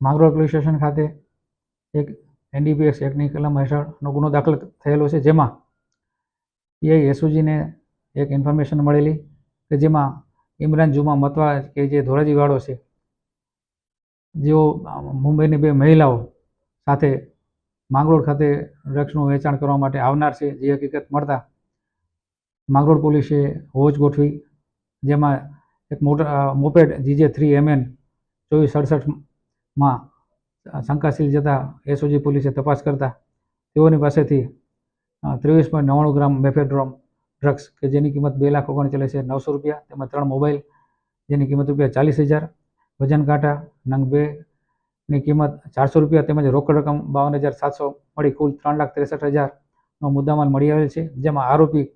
Mangrol police station ખાતે એક NDPS એક્ટની કલમ હેઠળનો ગુનો દાખલ થયેલો છે જેમાં પીઆઈ યસુજીને એક ઇન્ફોર્મેશન મળેલી કે જેમાં ઇમરાન જુમા મતવા કે જે ધોરાજીવાળો છે જેઓ મુંબઈની બે મહિલાઓ સાથે માંગરોળ ખાતે ડ્રગ્સનું વેચાણ કરવા માટે આવનાર છે જે હકીકત મળતા માંગરોળ પોલીસે હોજ ગોઠવી જેમાં એક મોટર અ, મોપેડ જીજે થ્રી એમએન ચોવીસ સડસઠમાં શંકાશીલ જતા એસઓજી પોલીસે તપાસ કરતા તેઓની પાસેથી ત્રેવીસ પોઈન્ટ નવ્વાણું ગ્રામ મેફેડ્રોમ ડ્રગ્સ કે જેની કિંમત બે લાખ ઓગણચાલીસ હજાર નવસો રૂપિયા તેમજ ત્રણ મોબાઈલ જેની કિંમત રૂપિયા ચાલીસ હજાર, વજન કાંટા, નંગ બે ની કિંમત ચારસો રૂપિયા તેમજ રોકડ રકમ બાવન હજાર સાતસો મળી કુલ ત્રણ લાખ ત્રેસઠ હજારનો મુદ્દામાલ મળી આવેલ છે. જેમાં આરોપી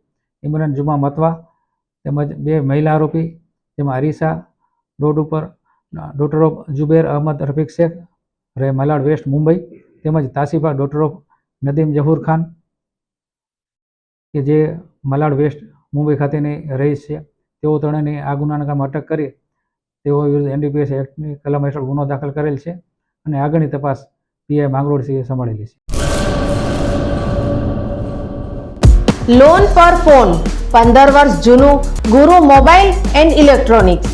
ઇમરાન જુમા મતવા તેમજ બે મહિલા આરોપી, જેમાં અરીસા રોડ ઉપર ડોટર ઓફ જુબેર અહમદ રફીક શેખ રહે મલાડ વેસ્ટ મુંબઈ તેમજ તાસીફા ડોટર ઓફ નદીમ જહૂર ખાન કે જે મલાડ વેસ્ટ મુંબઈ ખાતેની રહીશ છે. તેઓ ત્રણેયની આ ગુનાના કામ અટક કરી, તેઓ વિરુદ્ધ એનડીપીએસ એક્ટની કલમ હેઠળ ગુનો દાખલ કરેલ છે અને આગળની તપાસ પીઆઈ માંગરોળસિંહે સંભાળેલી છે. લોન પર ફોન પંદર વર્ષ જૂનું ગુરુ મોબાઈલ એન્ડ ઇલેક્ટ્રોનિક્સ.